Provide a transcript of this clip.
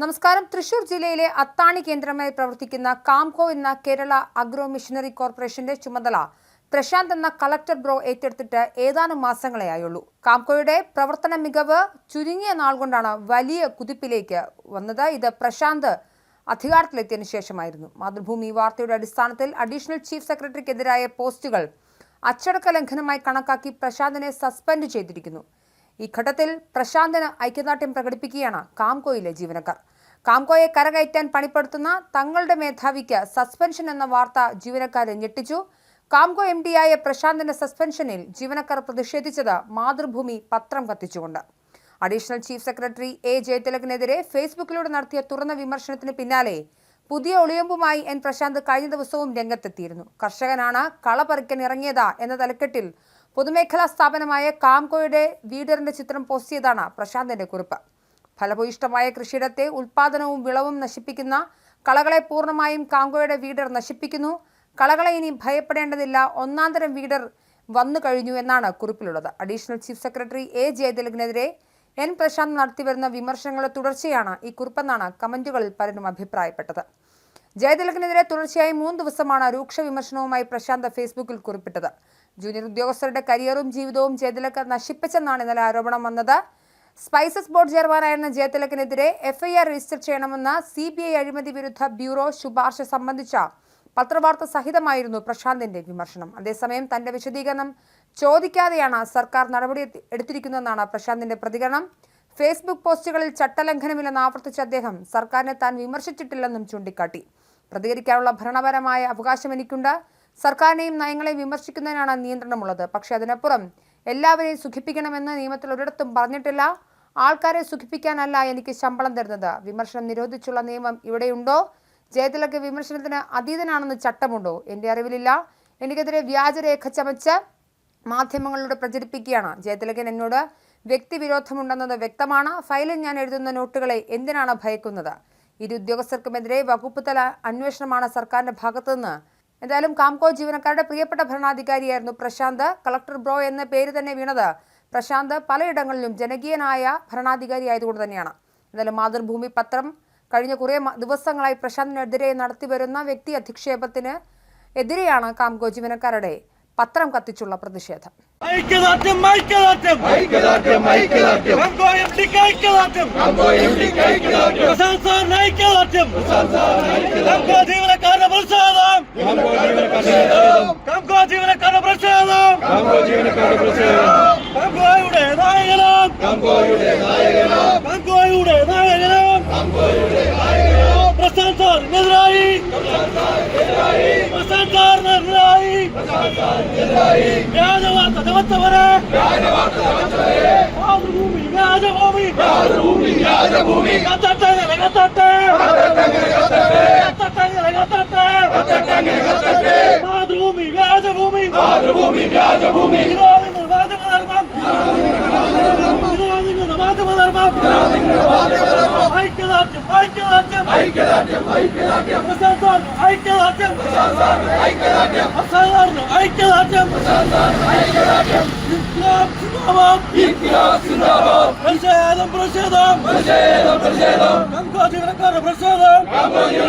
നമസ്കാരം. തൃശൂർ ജില്ലയിലെ അത്താണി കേന്ദ്രമായി പ്രവർത്തിക്കുന്ന കാംകോ എന്ന കേരള അഗ്രോ മിഷനറി കോർപ്പറേഷന്റെ ചുമതല പ്രശാന്ത് എന്ന കളക്ടർ ബ്രോ ഏറ്റെടുത്തിട്ട് ഏതാനും മാസങ്ങളെ ആയുള്ളൂ. കാംകോയുടെ പ്രവർത്തന മികവ് ചുരുങ്ങിയ നാൾ കൊണ്ടാണ് വലിയ കുതിപ്പിലേക്ക് വന്നത്. ഇത് പ്രശാന്ത് അധികാരത്തിലെത്തിയതിനു ശേഷമായിരുന്നു. മാതൃഭൂമി വാർത്തയുടെ അടിസ്ഥാനത്തിൽ അഡീഷണൽ ചീഫ് സെക്രട്ടറിക്കെതിരായ പോസ്റ്റുകൾ അച്ചടക്ക ലംഘനമായി കണക്കാക്കി പ്രശാന്തിനെ സസ്പെൻഡ് ചെയ്തിരിക്കുന്നു. ഈ ഘട്ടത്തിൽ പ്രശാന്തിന് ഐക്യദാർഢ്യം പ്രകടിപ്പിക്കുകയാണ് കാംകോയിലെ ജീവനക്കാർ. കാംകോയെ കരകയറ്റാൻ പണിപ്പെടുത്തുന്ന തങ്ങളുടെ മേധാവിക്ക് സസ്പെൻഷൻ എന്ന വാർത്ത ജീവനക്കാരെ ഞെട്ടിച്ചു. കാംകോ എം ഡിയായ പ്രശാന്തിന്റെ സസ്പെൻഷനിൽ ജീവനക്കാർ പ്രതിഷേധിച്ചത് മാതൃഭൂമി പത്രം കത്തിച്ചുകൊണ്ട്. Additional chief secretary A. ജയതിലകിനെതിരെ ഫേസ്ബുക്കിലൂടെ നടത്തിയ തുറന്ന വിമർശനത്തിന് പിന്നാലെ പുതിയ ഒളിയമ്പുമായി എൻ. പ്രശാന്ത് കഴിഞ്ഞ ദിവസവും രംഗത്തെത്തിയിരുന്നു. കർഷകനാണ് കള പറിക്കാൻ ഇറങ്ങിയതാ എന്ന തലക്കെട്ടിൽ പൊതുമേഖലാ സ്ഥാപനമായ കാംകോയുടെ വീഡറിന്റെ ചിത്രം പോസ്റ്റ് ചെയ്താണ് പ്രശാന്തിന്റെ കുറിപ്പ്. ഫലഭൂയിഷ്ടമായ കൃഷിയിടത്തെ ഉൽപാദനവും വിളവും നശിപ്പിക്കുന്ന കളകളെ പൂർണമായും കാംകോയുടെ വീഡർ നശിപ്പിക്കുന്നു. കളകളെ ഇനി ഭയപ്പെടേണ്ടതില്ല. ഒന്നാന്തരം വീഡർ വന്നു കഴിഞ്ഞു എന്നാണ് കുറിപ്പിലുള്ളത്. അഡീഷണൽ ചീഫ് സെക്രട്ടറി എ ജയതിലകിനെതിരെ എൻ പ്രശാന്ത് നടത്തിവരുന്ന വിമർശനങ്ങളുടെ തുടർച്ചയാണ് ഈ കുറിപ്പെന്നാണ് കമന്റുകളിൽ പലരും അഭിപ്രായപ്പെട്ടത്. ജയതിലകിനെതിരെ തുടർച്ചയായി മൂന്ന് ദിവസമാണ് രൂക്ഷ വിമർശനവുമായി പ്രശാന്ത് ഫേസ്ബുക്കിൽ കുറിപ്പിട്ടത്. ജൂനിയർ ഉദ്യോഗസ്ഥരുടെ കരിയറും ജീവിതവും ജയതിലക്ക് നശിപ്പിച്ചെന്നാണ് ഇന്നലെ ആരോപണം വന്നത്. സ്പൈസസ് ബോർഡ് ചെയർമാനായിരുന്ന ജയതിലക്കിനെതിരെ എഫ്ഐആർ രജിസ്റ്റർ ചെയ്യണമെന്ന സി ബി ഐ അഴിമതി വിരുദ്ധ ബ്യൂറോ ശുപാർശ സംബന്ധിച്ച പത്രവാർത്ത സഹിതമായിരുന്നു പ്രശാന്തിന്റെ വിമർശനം. അതേസമയം തന്റെ വിശദീകരണം ചോദിക്കാതെയാണ് സർക്കാർ നടപടി എടുത്തി- എടുത്തിരിക്കുന്നതെന്നാണ് പ്രശാന്തിന്റെ പ്രതികരണം. ഫേസ്ബുക്ക് പോസ്റ്റുകളിൽ ചട്ടലംഘനമില്ലെന്ന് ആവർത്തിച്ച അദ്ദേഹം സർക്കാരിനെ താൻ വിമർശിച്ചിട്ടില്ലെന്നും ചൂണ്ടിക്കാട്ടി. പ്രതികരിക്കാനുള്ള ഭരണപരമായ അവകാശം എനിക്കുണ്ട്. സർക്കാരിനെയും നയങ്ങളെയും വിമർശിക്കുന്നതിനാണ് നിയന്ത്രണമുള്ളത്. പക്ഷേ അതിനപ്പുറം എല്ലാവരെയും സുഖിപ്പിക്കണമെന്ന് നിയമത്തിൽ ഒരിടത്തും പറഞ്ഞിട്ടില്ല. ആൾക്കാരെ സുഖിപ്പിക്കാനല്ല എനിക്ക് ശമ്പളം തരുന്നത്. വിമർശനം നിരോധിച്ചുള്ള നിയമം ഇവിടെയുണ്ടോ? ജയതിലക്ക് വിമർശനത്തിന് അതീതനാണെന്ന് ചട്ടമുണ്ടോ? എന്റെ അറിവിലില്ല. എനിക്കെതിരെ വ്യാജരേഖ ചമച്ച് മാധ്യമങ്ങളിലൂടെ പ്രചരിപ്പിക്കുകയാണ്. ജയതിലകൻ എന്നോട് വ്യക്തിവിരോധമുണ്ടെന്നത് വ്യക്തമാണ്. ഫയലിൽ ഞാൻ എഴുതുന്ന നോട്ടുകളെ എന്തിനാണ് ഭയക്കുന്നത്? ഇരു ഉദ്യോഗസ്ഥർക്കുമെതിരെ വകുപ്പ് തല അന്വേഷണമാണ് സർക്കാരിന്റെ ഭാഗത്തുനിന്ന് എന്തായാലും കാംകോ ജീവനക്കാരുടെ പ്രിയപ്പെട്ട ഭരണാധികാരിയായിരുന്നു പ്രശാന്ത്. കളക്ടർ ബ്രോ എന്ന പേര് തന്നെ വീണത് പ്രശാന്ത് പലയിടങ്ങളിലും ജനകീയനായ ഭരണാധികാരി ആയതുകൊണ്ട് തന്നെയാണ്. എന്തായാലും മാതൃഭൂമി പത്രം കഴിഞ്ഞ കുറേ ദിവസങ്ങളായി പ്രശാന്തിനെതിരെ നടത്തിവരുന്ന വ്യക്തി അധിക്ഷേപത്തിന് എതിരെയാണ് കാംകോ ജീവനക്കാരുടെ പത്രം കത്തിച്ചുള്ള പ്രതിഷേധം. ഐക്യദാർഢ്യം കങ്കോ ജീവനക്കാരുടെ കങ്കോ ജീവനക്കാരുടെ പ്രതിഷേധം കങ്കോ ജീവനക്കാരുടെ പ്രതിഷേധം കങ്കോയുടെ നായകനും കങ്കോയുടെ നായകനാം കങ്കോയുടെ നായകനും പ്രശാന്ത് സാറിനെതിരായി പ്രശാന്ത് സാറിനെതിരായി വ്യാജവാർത്ത മാതൃഭൂമി വ്യാജഭൂമി ഭൂമി രാജഭൂമി കത്തട്ടെ കത്തട്ടെ കത്തട്ടെ Presedo! Presedo! Presedo! Presedo!